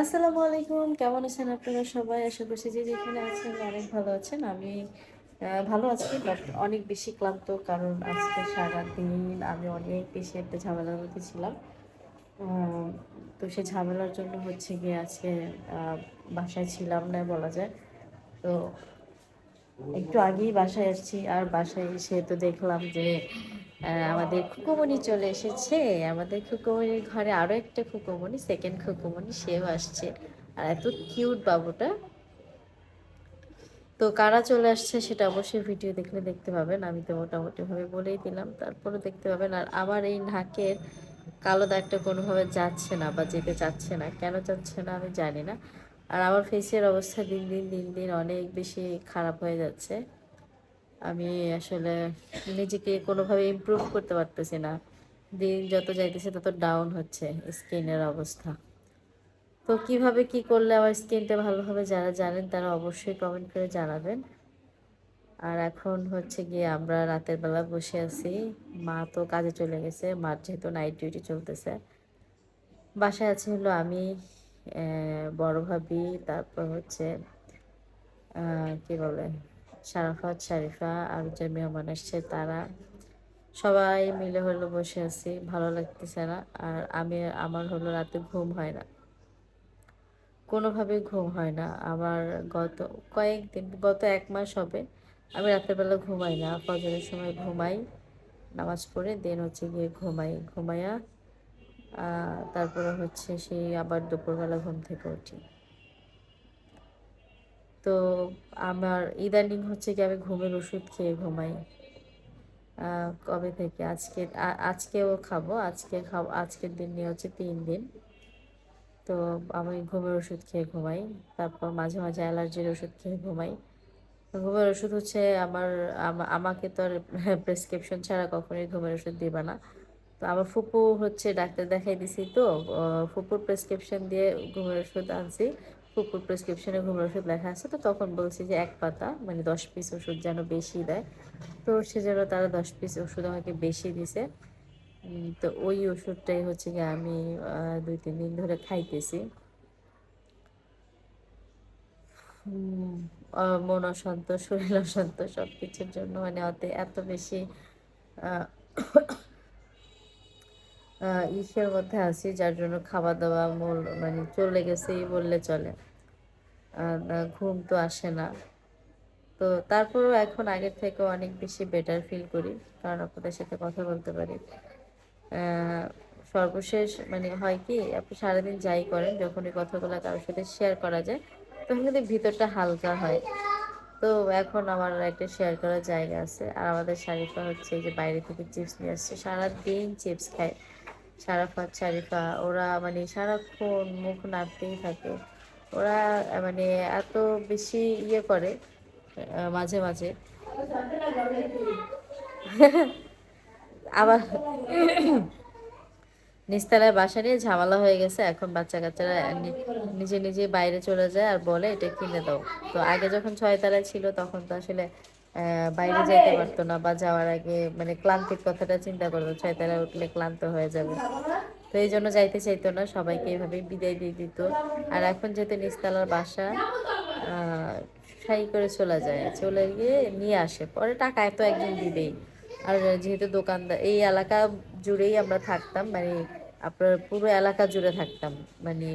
আসসালামু আলাইকুম। কেমন আছেন আপনারা সবাই? আশা করছি যে যেখানে আছেন অনেক ভালো আছেন। আমি ভালো আছি বাট অনেক বেশি ক্লান্ত, কারণ আজকে সারাদিন আমি অনেক বেশি একটা ঝামেলার মধ্যে ছিলাম। তো সেই ঝামেলার জন্য হচ্ছে গিয়ে আজকে বাসায় ছিলাম না বলা যায়। তো একটু আগেই বাসায় আসছি, আর বাসায় এসে তো দেখলাম যে আমাদের খুকুমণি চলে এসেছে। আমাদের খুকুমণির ঘরে আরও একটা খুকুমণি সেকেন্ড খুকুমণি, সেও আসছে। আর এত কিউট বাবুটা। তো কারা চলে আসছে সেটা অবশ্যই ভিডিও দেখলে দেখতে পাবেন। আমি তো মোটামুটি ভাবে বলেই দিলাম তারপরে দেখতে পাবেন। আর আমার এই নাকের কালো দাগটা কোনোভাবে যাচ্ছে না বা যেতে চাচ্ছে না। কেন যাচ্ছে না আমি জানি না। আর আমার ফেসের অবস্থা দিন দিন দিন দিন অনেক বেশি খারাপ হয়ে যাচ্ছে। আমি আসলে নিজেকে কোনোভাবে ইমপ্রুভ করতে পারতেছি না। দিন যত যাইতেছে তত ডাউন হচ্ছে স্কিনের অবস্থা। তো কীভাবে কি করলে আমার স্কিনটা ভালো হবে যারা জানেন তারা অবশ্যই কমেন্ট করে জানাবেন। আর এখন হচ্ছে গিয়ে আমরা রাতের বেলা বসে আছি। মা তো কাজে চলে গেছে, মার যেহেতু নাইট ডিউটি চলতেছে। বাসায় আছে হলো আমি বড় ভাবি, তারপর হচ্ছে কি বলে? শারাফাত শারিফা, আর যে মেহমান আসছে, তারা সবাই মিলে হলো বসে আছি। ভালো লাগতেছে না। আর আমি, আমার হলো রাতে ঘুম হয় না। কোনোভাবে ঘুম হয় না। আমার গত কয়েকদিন, গত এক মাস হবে, আমি রাতের বেলা ঘুমাই না। ফজরের সময় ঘুমাই, নামাজ পড়ে, দেন হচ্ছে গিয়ে ঘুমাই। ঘুমাইয়া তারপরে হচ্ছে সেই আবার দুপুরবেলা ঘুম থেকে উঠি। তো আমার ইদানিং হচ্ছে কি আমি ঘুমের ওষুধ খেয়ে ঘুমাই। কবে থেকে? আজকে আজকেও খাব, আজকে খাব, আজকের দিন নিয়ে হচ্ছে তিন দিন। তো আমি ঘুমের ওষুধ খেয়ে ঘুমাই, তারপর মাঝে মাঝে অ্যালার্জির ওষুধ খেয়ে ঘুমাই। ঘুমের ওষুধ হচ্ছে আমার আমাকে তো আর প্রেসক্রিপশন ছাড়া কখনোই ঘুমের ওষুধ দিবা না। তো আমার ফুপু হচ্ছে ডাক্তার দেখাই দিছি তো ফুপুর প্রেসক্রিপশন দিয়ে ঘুমের ওষুধ আনছি। ফুপুর প্রেসক্রিপশনে ঘুমের ওষুধ লেখা আছে, তো তখন বলছি যে এক পাতা মানে দশ পিস ওষুধ যেন বেশি দেয়। তো সেজন্য তারা দশ পিস ওষুধ আমাকে বেশি দিছে। তো ওই ওষুধটাই হচ্ছে কি আমি দুই, তিন দিন ধরে খাইতেছি। মন অশান্ত, শরীর অশান্ত সব কিছুর জন্য মানে অত এত বেশি ইসের মধ্যে আছি, যার জন্য খাওয়া দাওয়া মূল মানে চলে গেছেই বললে চলে। ঘুম তো আসে না। তো তারপরেও এখন আগের থেকে অনেক বেশি বেটার ফিল করি, কারণ আপনাদের সাথে কথা বলতে পারি। সর্বশেষ মানে হয় কি, আপনি সারাদিন যাই করেন যখন এই কথাগুলো কারোর সাথে শেয়ার করা যায়, তখন কিন্তু ভিতরটা হালকা হয়। তো এখন আমার একটা শেয়ার করার জায়গা আছে, আর আমাদের শারিফা হচ্ছে যে বাইরে থেকে চিপস নিয়ে আসছে, সারাদিন চিপস খায়। শারাফাত শারিফা ওরা মানে সারাক্ষণ মুখ নাড়তেই থাকে। ওরা মানে এত বেশি ইয়ে করে মাঝে মাঝে। আবার নিচতলায় বাসা নিয়ে ঝামেলা হয়ে গেছে, এখন বাচ্চা কাচ্চারা নিজে নিজে বাইরে চলে যায় আর বলে, এটা কিনে দাও। তো আগে যখন ছয়তলায় ছিল, তখন তো আসলে বাইরে যেতে পারতো না বা যাওয়ার আগে মানে ক্লান্তির কথাটা চিন্তা করতো ছয়তলায় উঠলে ক্লান্ত হয়ে যাবে। তো এই জন্য যাইতে চাইতো না সবাইকে এইভাবে বিদায় দিয়ে দিত। আর এখন যেহেতু নিচতলার বাসা সাই করে চলে যায় চলে গিয়ে নিয়ে আসে। পরে টাকা এত একজন দিবেই। আর যেহেতু দোকানদার এই এলাকা জুড়েই আমরা থাকতাম মানে আপনার পুরো এলাকা জুড়ে থাকতাম। মানে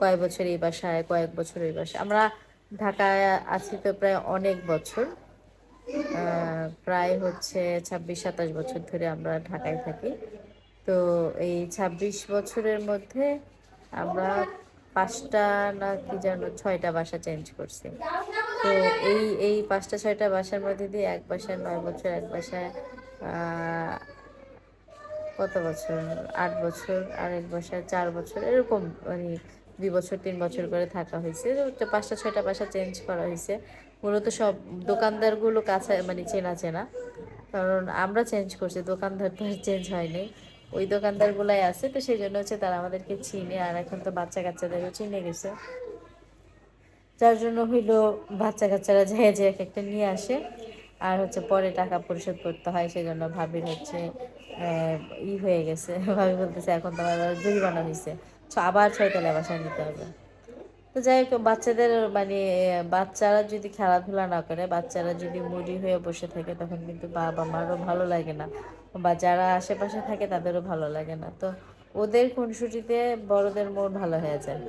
কয়েক বছর এই বাসায় কয়েক বছর এই বাসায়। আমরা ঢাকায় আছি তো প্রায় অনেক বছর। প্রায় হচ্ছে ছাব্বিশ, সাতাশ বছর ধরে আমরা ঢাকায় থাকি। তো এই ছাব্বিশ বছরের মধ্যে আমরা পাঁচটা না কি যেন ছয়টা বাসা চেঞ্জ করছি। তো এই এই পাঁচটা, ছয়টা বাসার মধ্যে দিয়ে এক বাসায় নয় বছর, এক বাসায় কত বছর? আট বছর আর এক বাসায় চার বছর, এরকম মানে দুই বছর, তিন বছর করে থাকা হয়েছে। তো পাঁচটা, ছয়টা বাসা চেঞ্জ করা হয়েছে। মূলত সব দোকানদারগুলো কাছে মানে চেনা চেনা। কারণ আমরা চেঞ্জ করছি, দোকানদার তো চেঞ্জ হয়নি ওই দোকানদারগুলাই আছে, তো সেই জন্য হচ্ছে তারা আমাদেরকে চিনে, আর এখন তো বাচ্চা কাচ্চাদেরও চিনে গেছে। যার জন্য হইল বাচ্চা কাচ্চারা যায় যে এক একটা নিয়ে আসে। আর হচ্ছে পরে টাকা পরিশোধ করতে হয়, সেই জন্য ভাবির হচ্ছে ই হয়ে গেছে। ভাবি বলতেছে, এখন তো তোমার জরিমানা হয়েছে আবার ছয়তলায় বাসায় নিতে হবে। তো যাই হোক, বাচ্চাদের মানে বাচ্চারা যদি খেলাধুলা না করে, বাচ্চারা যদি মুডি হয়ে বসে থাকে, তখন কিন্তু বাবা মারও ভালো লাগে না। বা যারা আশেপাশে থাকে, তাদেরও ভালো লাগে না। তো ওদের খুনসুটিতে বড়দের মন ভালো হয়ে যায়।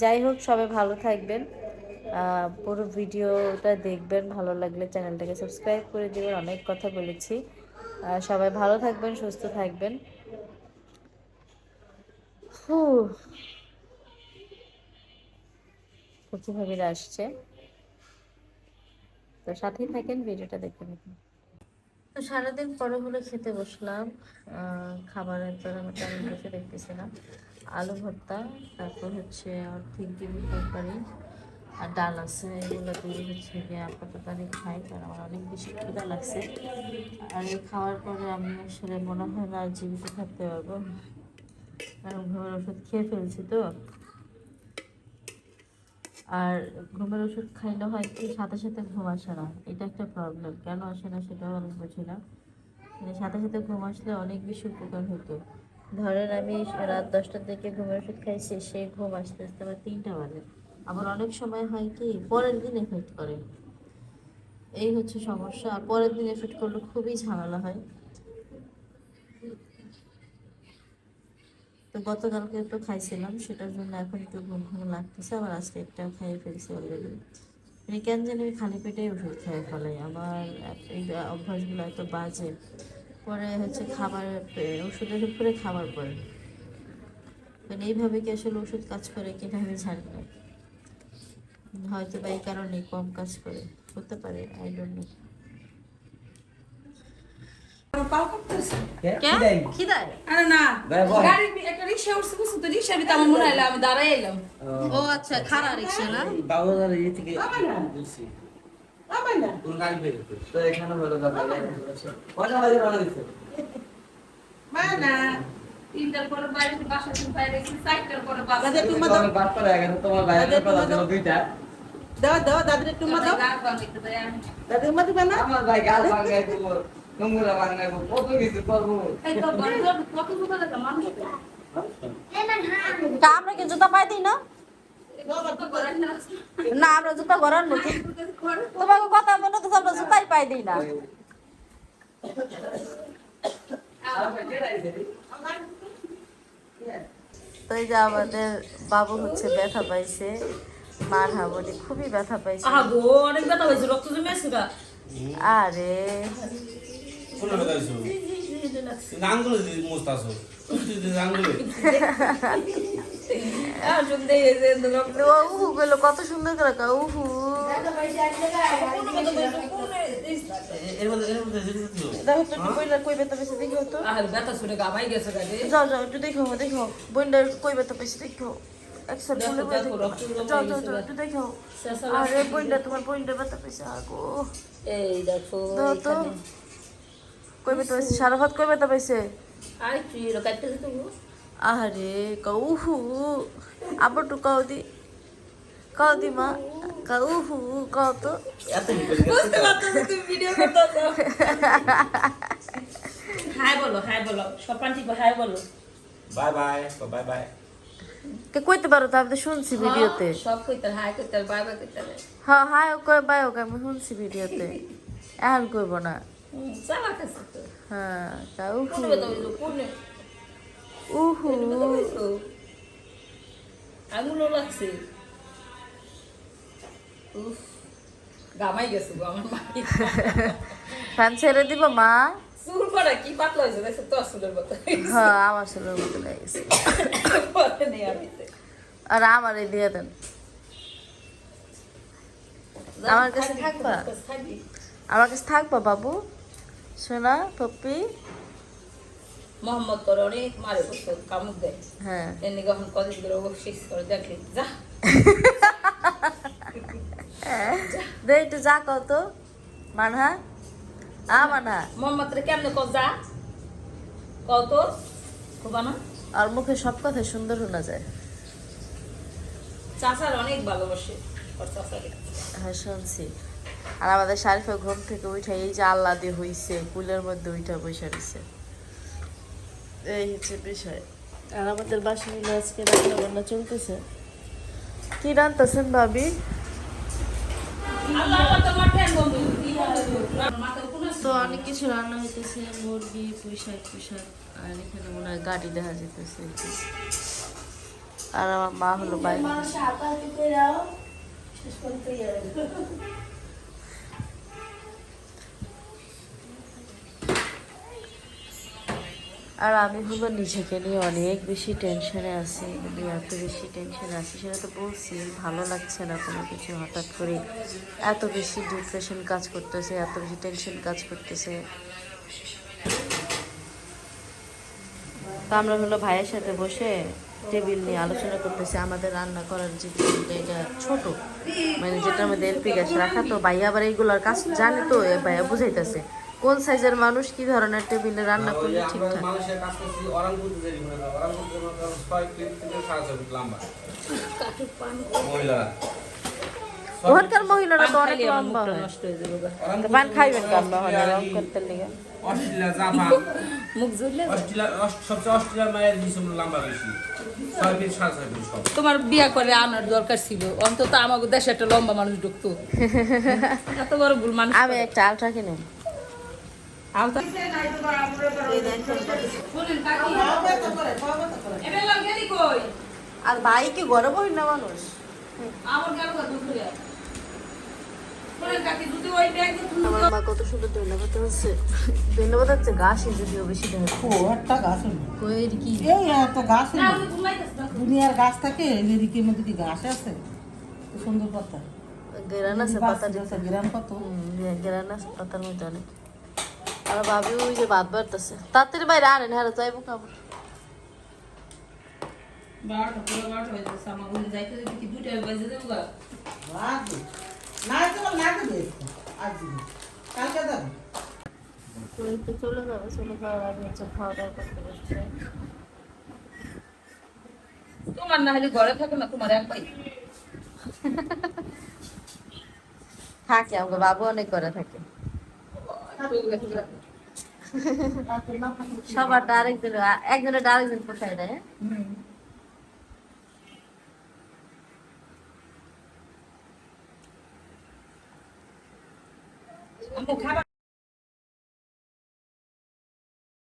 যাই হোক, সবাই ভালো থাকবেন। পুরো ভিডিওটা দেখবেন। ভালো লাগলে চ্যানেলটাকে সাবস্ক্রাইব করে দিবেন। অনেক কথা বলেছি। সবাই ভালো থাকবেন, সুস্থ থাকবেন। হু আসছে। তো সাথেই থাকেন, ভিডিওটা দেখতে থাকেন। তো সারাদিন পরে হলে খেতে বসলাম। খাবারের তো আমি বসে দেখতেছি না আলু ভর্তা, তারপর হচ্ছে অর্ধেক ডিম তরকারি, আর ডাল আছে। এগুলো দিয়ে হচ্ছে গিয়ে আপাতত আমি খাই, কারণ আমার অনেক বেশি খিদা লাগছে। আর এই খাওয়ার পরে আমি আসলে মনে হয় না জীবিত থাকতে পারব। কারণ ঘুমের ওষুধ খেয়ে ফেলছি তো। আর ঘুমের ওষুধ খাইলে হয় কি, সাথে সাথে ঘুম আসে না। এটা একটা প্রবলেম কেন আসে না সেটাও আমি বুঝি না। মানে সাথে সাথে ঘুম আসলে অনেক বেশি উপকার হতো ধরেন আমি রাত দশটার দিকে ঘুমের ওষুধ খাইছি, সেই ঘুম আসতে আসতে আমার তিনটা বাজে। আবার অনেক সময় হয় কি, পরের দিন এফেক্ট করে। এই হচ্ছে সমস্যা। আর পরের দিন এফেক্ট করলে খুবই ঝামেলা হয়। তো গতকালকে একটু খাইছিলাম সেটার জন্য এখন একটু ঘুম ঘুম লাগতেছে আবার আজকে একটা খাইয়ে ফেলছি অলরেডি মানে কেন জানি আমি খালি পেটেই ওষুধ খেয়ে ফেলাই আমার এই অভ্যাসগুলো এত বাজে। পরে হচ্ছে খাবার ওষুধের উপরে খাবার পরে। মানে এইভাবে কি আসলে ওষুধ কাজ করে কিনা আমি জানি না। হয়তো বা এই কারণে কম কাজ করে হতে পারে আই ডোন্ট নো খিদায়। আরে না গাড়ি একটা রিক্সা উঠছে বুঝছ তো রিক্সা ভিতরে আমার মনে হলো আমি দাঁড়াই এলাম। ও আচ্ছা খারা রিক্সা না? বাবুদার ইয়ে থেকে বলছি। তো এখানে হলো দাদা কটা বাজে রওনা দিচ্ছে না তিনটার পরে বাইরে বাসা থেকে বাইরে চারটার পরে বাসা দাদা একটু মা দাও তোমার বাস পরে এগারো তোমার বাইরে দাদা, পড়া তোমার দাও। দুইটা। দাও দাও দাদার একটু মা দাও গাছ বানাইতে দেয় আমি। দাদার মা দিবে না আমার ভাই গাছ ভাঙাইবো নোংরা ভাঙাইবো কত কিছু করব। কত মানুষ তা আমরা কি জুতা পাই দিই না? না আমরা জুতা তোমাকে কথা মনে তো আমরা জুতাই পাই দিই না। তো এই যে আমাদের বাবু হচ্ছে ব্যথা পাইছে মার হাবলি খুবই ব্যথা পাইছে। আহা অনেক ব্যথা হয়েছে রক্ত জমে আছে আরে। আঙ্গুল মুস্তাছো আঙ্গুল কত সুন্দর করে উহু এর মধ্যে এর মধ্যে যেতে দিও দেখো তো একটু বইলা কই ব্যথা পাইছে দেখো তো আর ব্যথা শুনে গামাই গেছে গা যাও যাও একটু দেখো দেখো বইন্ডার কই ব্যথা পাইছে দেখো আরে বইন্ডা তোমার বইন্ডার ব্যথা পাইছে আগো এই দেখো তো কই ব্যথা পাইছে সারা ভাত কই পাইছে? আর কাউহু আবার একটু কাউ দি কাউ দি মা কাউহু কাউ তো। বুঝতে পারতেছি তুমি ভিডিও করতেছো হাই বলো হাই বলো। সপান ঠিক হাই বলো। Bye bye bye bye. কে কইতে পারো তো? আমি তো শুনছি ভিডিওতে। হ্যাঁ, সব কইতে হাই কইতে বাই বাই কইতে হ্যাঁ হাই ও কয় বাই ও আমি শুনছি ভিডিওতে। এখন কইব না। তো হ্যাঁ উহু লাগছে উফ গামাই গেছে গো আমার মা ফ্যান ছেড়ে দিব মা চুল করা কি পাতলা হয়েছে দেখছ তোর চুলের মতো হ্যাঁ আমার মতো লেগে গেছে পরে নেই আমি আর আমার এই দিয়ে দেন আমার কাছে থাকবা? থাকবি আমার কাছে থাকবা বাবু সোনা পপ্পি। মোহাম্মদ তোর অনেক মারে বসে কামুক দেয় হ্যাঁ। এমনি কখন কদিন ধরে বকশিস করে দেখলি। যা। দে একটু যা কত মানহা? আ মানহা। মোহাম্মদ রে কেমনে কও যা কত কোবানা আর মুখে সব কথা সুন্দর শোনা যায়। চাচার অনেক ভালোবাসে। ওর চাচারে। হ্যাঁ শুনছি। আর আমাদের শারিফা ঘুম থেকে উঠে এই যে আল্লাহ দিয়ে হইছে কুলের মধ্যে উঠে বসে রয়েছে এই হচ্ছে বিষয়। আর আমাদের হলো আজকে রান্না বান্না চলতেছে। কি রান্তাছেন ভাবি? তো অনেক কিছু রান্না হইতেছে মুরগি পুঁইশাক পুঁইশাক আর এখানে মনে হয় গাড়ি দেখা যেতেছে। আর আমার মা হলো বাইরে। আর আমি হলো নিজেকে নিয়ে অনেক বেশি টেনশনে আছি আমি এত বেশি টেনশনে আছি, সেটা তো বলছি, ভালো লাগছে না কোনো কিছু হঠাৎ করে। এত বেশি ডিপ্রেশন কাজ করতেছে, এত বেশি টেনশন কাজ করতেছে। তো আমরা হলো ভাইয়ের সাথে বসে টেবিল নিয়ে আলোচনা করতেছি, আমাদের রান্না করার যে এটা ছোট মানে যেটা আমাদের এলপি গ্যাস রাখা, তো ভাইয়া আবার এইগুলোর কাজ জানে তো ভাইয়া বুঝাইতেছে। কোন সাইজের মানুষ কি ধরনের টেবিলে রান্না করলে ঠিকঠাক মানুষের কাজ করছি ওরাং করতে দেরি করে ওরাং করতে মনে করো ছয় ফিট থেকে সাড়ে ছয় ফিট লম্বা। মহিলারা। ছয় ওখানকার মহিলারা তো অনেক লম্বা হয়। হয়ে পান খাইবেন কেমন হয় রং করতে লেগে। অস্ট্রেলিয়া জাপান মুখ ঝুললে অস্ট্রেলিয়া সবচেয়ে অস্ট্রেলিয়ার মায়ের দিচ্ছে লম্বা বেশি। তোমার বিয়া করে আনার দরকার ছিল। অন্তত আমাকে দেশে একটা লম্বা মানুষ ঢুকতো। এত বড় ভুল মানুষ আমি একটা আলট্রা কিনে। আলতা আর ভাই কি ঘরে বই না মানুষ? আমার মা কত সুন্দর ধন্যবাদ হচ্ছে ধন্যবাদ হচ্ছে যদিও বেশি একটা গাছ। কইর কি? এই একটা গাছ হলো। দুনিয়ার গাছ থাকে এদিকে মধ্যে কি গাছ আছে। সুন্দর পাতা। গেরান আছে পাতা গ্রাম কত গেরান আছে পাতার মধ্যে অনেক। আর ভাবি ওই যে ভাত বাড়তেছে। তাড়াতাড়ি বাইরে আনেন হ্যাঁ যাইবো ঘুরে চলে যাবে চলে যাওয়ার আগে হচ্ছে খাওয়া দাওয়া করতে বসছে। তোমার না হলে ঘরে থাকে না তোমার এক ভাই। থাকে আমাকে বাবু অনেক করে থাকে। সবার আরেকজন একজনের আরেকজন পোষায় দেয়